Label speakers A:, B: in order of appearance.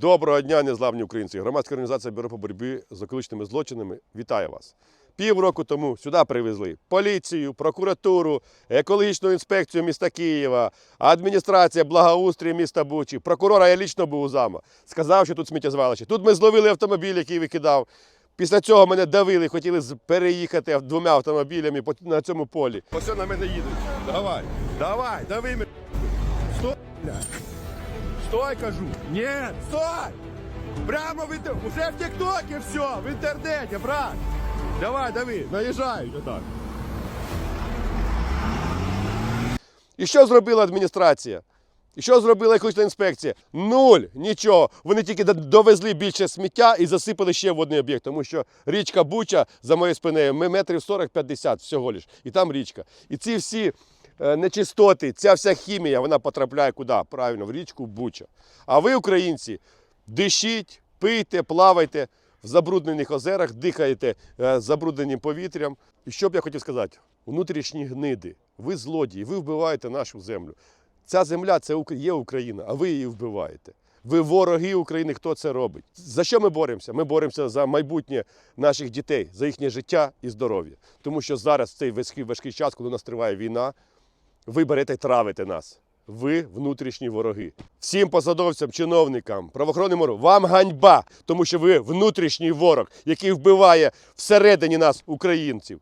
A: Доброго дня, незламні українці. Громадська організація Бюро по боротьбі з околичними злочинами вітає вас. Півроку тому сюди привезли поліцію, прокуратуру, екологічну інспекцію міста Києва, адміністрація благоустрій міста Бучі. Прокурора я лічно був у зама. Сказав, що тут сміттєзвалище. Тут ми зловили автомобіль, який викидав. Після цього мене давили, хотіли переїхати двома автомобілями на цьому полі. Ось на мене їдуть. Давай, давай, дави мене. Стой, блядь. Стой, кажу. Нет, стой! Прямо в інтернеті. Уже в ТикТоке все, в інтернеті, брат. Давай, дави, наїжджають отак. І що зробила адміністрація? І що зробила екологічна інспекція? Нуль, нічого. Вони тільки довезли більше сміття і засипали ще водний об'єкт, тому що річка Буча за моєю спиною метрів 40-50 всього лиш. І там річка. І ці всі нечистоти, ця вся хімія, вона потрапляє куди? Правильно, в річку Буча. А ви, українці, дишіть, пийте, плавайте в забруднених озерах, дихаєте е, забрудненим повітрям. І що б я хотів сказати? Внутрішні гниди. Ви злодії, ви вбиваєте нашу землю. Ця земля це є Україна, а ви її вбиваєте. Ви вороги України, хто це робить? За що ми боремося? Ми боремося за майбутнє наших дітей, за їхнє життя і здоров'я. Тому що зараз цей важкий, важкий час, коли у нас триває війна, ви берете травите нас. Ви внутрішні вороги. Всім посадовцям, чиновникам, правоохоронним органам, вам ганьба, тому що ви внутрішній ворог, який вбиває всередині нас українців.